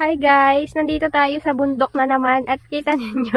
Hi guys, nandito tayo sa bundok na naman at kita ninyo.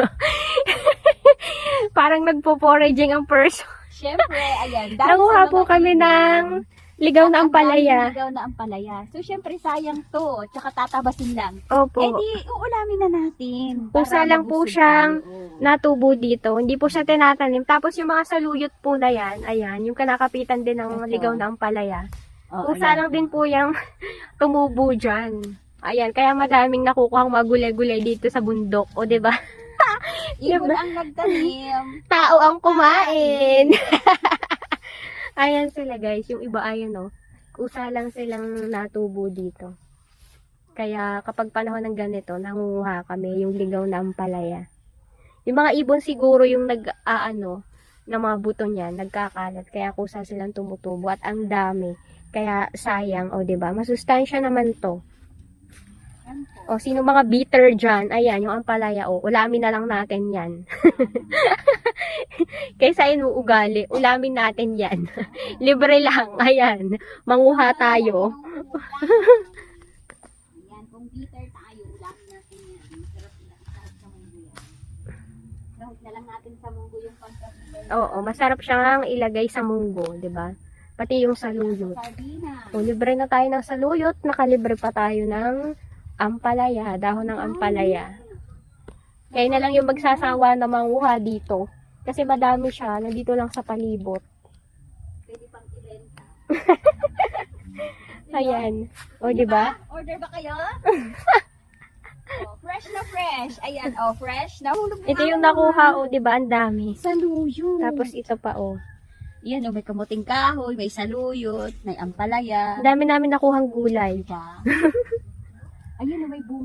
Parang nagpo-foraging ang person. Siyempre, ayan. Nanguha po kami ng ligaw na ang daming Ligaw na ampalaya. So, siyempre, sayang to. Tsaka tatabasin lang. Opo. Eh di, uulamin na natin. Pusa lang po siyang tayo. natubo dito. Hindi po siya tinatanim. Tapos yung mga saluyot po na yan, ayan, yung kanakapitan din ng Ito. ligaw na ampalaya. Oo, Pusa ayan. lang din po yung tumubo dyan. Ayan, kaya madaming nakukuhang magulay-gulay dito sa bundok. O, 'di ba? Ibon Diba? ang nagtanim. Tao ang kumain. ayan sila guys, yung iba ayan oh. Kusa lang silang natubo dito. Kaya kapag panahon ng ganito, nangunguha kami yung ligaw na ampalaya. Yung mga ibon siguro yung nag-aano ng mga buto niyan, nagkakalat. Kaya kusa silang tumutubo at ang dami. Kaya sayang, o 'di ba? Masustansya naman 'to. O sino mga bitter dyan, ayan, yung ampalaya, o ulamin na lang natin yan. Kaysa inuugali, ulamin natin yan. Libre lang, ayan. Manguha tayo. Yan, kung bitter tayo, ulamin natin yan. Masarap na. Masarap sa munggo yan. Na lang natin sa munggo yung pagka-bitter. Oo, masarap siyang ilagay sa munggo, 'di ba? Pati yung saluyot. O, libre na tayo ng saluyot, nakalibre pa tayo ng ampalaya, dahon ng ampalaya. Kaya na lang yung magsasawa na manguha dito. Kasi madami siya, nandito lang sa palibot. Pwede pang ibenta. Ayan. O, di ba? Order ba kayo? oh, fresh na fresh. Ayan, oh, fresh. Nahulog na Ito yung nakuha, o, di ba? Ang dami. Saluyot. Tapos ito pa, o. Yan, oh, may kamuting kahoy, may saluyot, may ampalaya. Ang dami namin nakuhang gulay. Diba? Ayun, may bunga